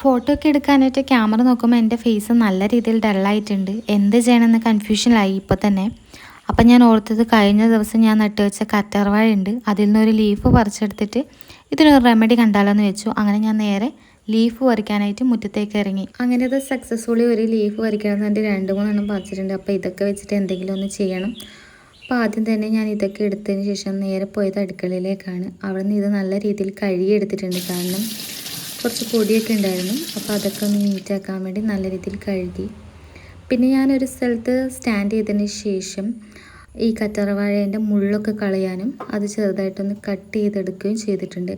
Photo ഒക്കെ എടുക്കാനായിട്ട് camera നോക്കുമ്പോൾ എന്റെ ഫേസ് നല്ല രീതിയിൽ ഡള്ളായിട്ടുണ്ട് എന്ത് ചെയ്യണമെന്ന് കൺഫ്യൂഷനിലായി ഇപ്പോൾ തന്നെ. അപ്പം ഞാൻ ഓർത്തത് കഴിഞ്ഞ ദിവസം ഞാൻ നട്ടു വെച്ച കറ്റർവാഴയുണ്ട് അതിൽ നിന്നൊരു ലീഫ് പറിച്ചെടുത്തിട്ട് ഇതിനൊരു റെമഡി കണ്ടാലോന്ന് വെച്ചു. അങ്ങനെ ഞാൻ നേരെ ലീഫ് പറിക്കാനായിട്ട് മുറ്റത്തേക്ക് ഇറങ്ങി. അങ്ങനെ അത് സക്സസ്ഫുള്ളി ഒരു ലീഫ് പറിക്കണമെന്ന് എന്റെ രണ്ട് മൂന്നെണ്ണം പറിച്ചിട്ടുണ്ട്. അപ്പോൾ ഇതൊക്കെ വെച്ചിട്ട് എന്തെങ്കിലും ഒന്ന് ചെയ്യണം. അപ്പോൾ ആദ്യം തന്നെ ഞാൻ ഇതൊക്കെ എടുത്തതിന് ശേഷം നേരെ പോയത് അടുക്കളയിലേക്കാണ്. അവിടെ നിന്ന് ഇത് നല്ല രീതിയിൽ കഴുകി എടുത്തിട്ടുണ്ട് കാരണം കുറച്ച് പൊടിയൊക്കെ ഉണ്ടായിരുന്നു. അപ്പോൾ അതൊക്കെ ഒന്ന് നീറ്റാക്കാൻ വേണ്ടി നല്ല രീതിയിൽ കഴുകി. പിന്നെ ഞാനൊരു സ്ഥലത്ത് സ്റ്റാൻഡ് ചെയ്തതിന് ശേഷം ഈ കറ്റാറവാഴേന്റെ മുള്ളൊക്കെ കളയാനും അത് ചെറുതായിട്ടൊന്ന് കട്ട് ചെയ്തെടുക്കുകയും ചെയ്തിട്ടുണ്ട്.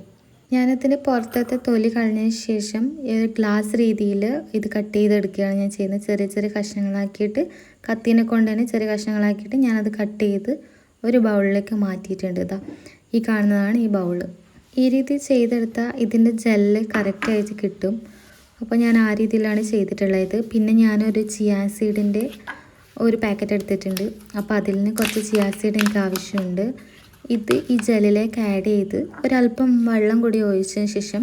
ഞാനതിന്റെ പുറത്തത്തെ തൊലി കളഞ്ഞതിന് ശേഷം ഒരു ഗ്ലാസ് രീതിയിൽ ഇത് കട്ട് ചെയ്തെടുക്കുകയാണ് ഞാൻ ചെയ്യുന്നത്. ചെറിയ ചെറിയ കഷ്ണങ്ങളാക്കിയിട്ട് കത്തിനെ കൊണ്ട് തന്നെ ചെറിയ കഷ്ണങ്ങളാക്കിയിട്ട് ഞാനത് കട്ട് ചെയ്ത് ഒരു ബൗളിലേക്ക് മാറ്റിയിട്ടുണ്ട്. ഇതാ ഈ കാണുന്നതാണ് ഈ ബൗൾ. ഈ രീതി ചെയ്തെടുത്താൽ ഇതിന്റെ ജെല്ല് കറക്റ്റായിട്ട് കിട്ടും. അപ്പോൾ ഞാൻ ആ രീതിയിലാണ് ചെയ്തിട്ടുള്ളത്. പിന്നെ ഞാനൊരു ചിയാസീഡിന്റെ ഒരു പാക്കറ്റ് എടുത്തിട്ടുണ്ട്. അപ്പോൾ അതിൽ നിന്ന് കുറച്ച് ചിയാസീഡ് എനിക്ക് ആവശ്യമുണ്ട്. ഇത് ഈ ജെല്ലിലേക്ക് ആഡ് ചെയ്ത് ഒരല്പം വെള്ളം കൂടി ഒഴിച്ചതിന് ശേഷം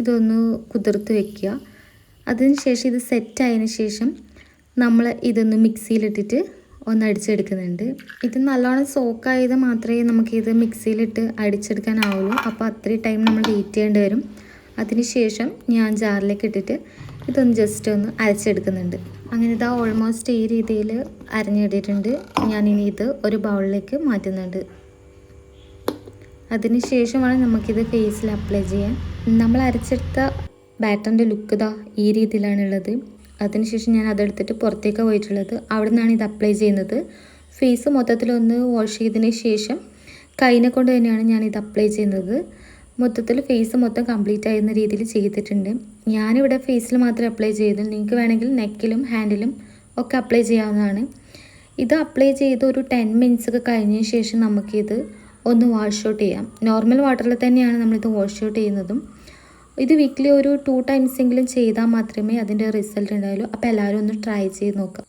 ഇതൊന്ന് കുതിർത്ത് വെക്കുക. അതിന് ശേഷം ഇത് സെറ്റായതിന് ശേഷം നമ്മൾ ഇതൊന്ന് മിക്സിയിലിട്ടിട്ട് ഒന്ന് അടിച്ചെടുക്കുന്നുണ്ട് ഇത് നല്ലോണം സോക്കായത് മാത്രമേ നമുക്കിത് മിക്സിയിലിട്ട് അടിച്ചെടുക്കാനാവുള്ളൂ. അപ്പോൾ അത്രയും ടൈം നമ്മൾ വെയിറ്റ് ചെയ്യേണ്ടി വരും. അതിനുശേഷം ഞാൻ ജാറിലേക്ക് ഇട്ടിട്ട് ഇതൊന്ന് ജസ്റ്റ് ഒന്ന് അരച്ചെടുക്കുന്നുണ്ട്. അങ്ങനെ ഇതാ ഓൾമോസ്റ്റ് ഈ രീതിയിൽ അരഞ്ഞിട്ടിട്ടുണ്ട് ഞാനിനി ഇത് ഒരു ബൗളിലേക്ക് മാറ്റുന്നുണ്ട്. അതിനുശേഷമാണ് നമുക്കിത് ഫേസിൽ അപ്ലൈ ചെയ്യാൻ. നമ്മൾ അരച്ചെടുത്ത ബാറ്ററിന്റെ ലുക്ക് ഇതാ ഈ രീതിയിലാണുള്ളത്. അതിനുശേഷം ഞാൻ അതെടുത്തിട്ട് പുറത്തേക്ക് പോയിട്ടുള്ളത്. അവിടെ നിന്നാണ് ഇത് അപ്ലൈ ചെയ്യുന്നത്. ഫേസ് മൊത്തത്തിലൊന്ന് വാഷ് ചെയ്തതിന് ശേഷം കൈനെ കൊണ്ട് തന്നെയാണ് ഞാൻ ഇത് അപ്ലൈ ചെയ്യുന്നത്. മൊത്തത്തിൽ ഫേസ് മൊത്തം കംപ്ലീറ്റ് ആയിരുന്ന രീതിയിൽ ചെയ്തിട്ടുണ്ട്. ഞാനിവിടെ ഫേസിൽ മാത്രമേ അപ്ലൈ ചെയ്തു നിങ്ങൾക്ക് വേണമെങ്കിൽ നെക്കിലും ഹാൻഡിലും ഒക്കെ അപ്ലൈ ചെയ്യാവുന്നതാണ്. ഇത് അപ്ലൈ ചെയ്ത് ഒരു ടെൻ മിനിറ്റ്സ് ഒക്കെ കഴിഞ്ഞതിന് ശേഷം നമുക്കിത് ഒന്ന് വാഷ് ഔട്ട് ചെയ്യാം. നോർമൽ വാട്ടറിൽ തന്നെയാണ് നമ്മളിത് വാഷ് ഔട്ട് ചെയ്യുന്നതും. ഇത് വീക്കിലി ഒരു ടു ടൈംസ് എങ്കിലും ചെയ്താൽ മാത്രമേ അതിന്റെ റിസൾട്ട് ഉണ്ടാവുള്ളൂ. അപ്പോൾ എല്ലാവരും ഒന്ന് ട്രൈ ചെയ്ത് നോക്കുക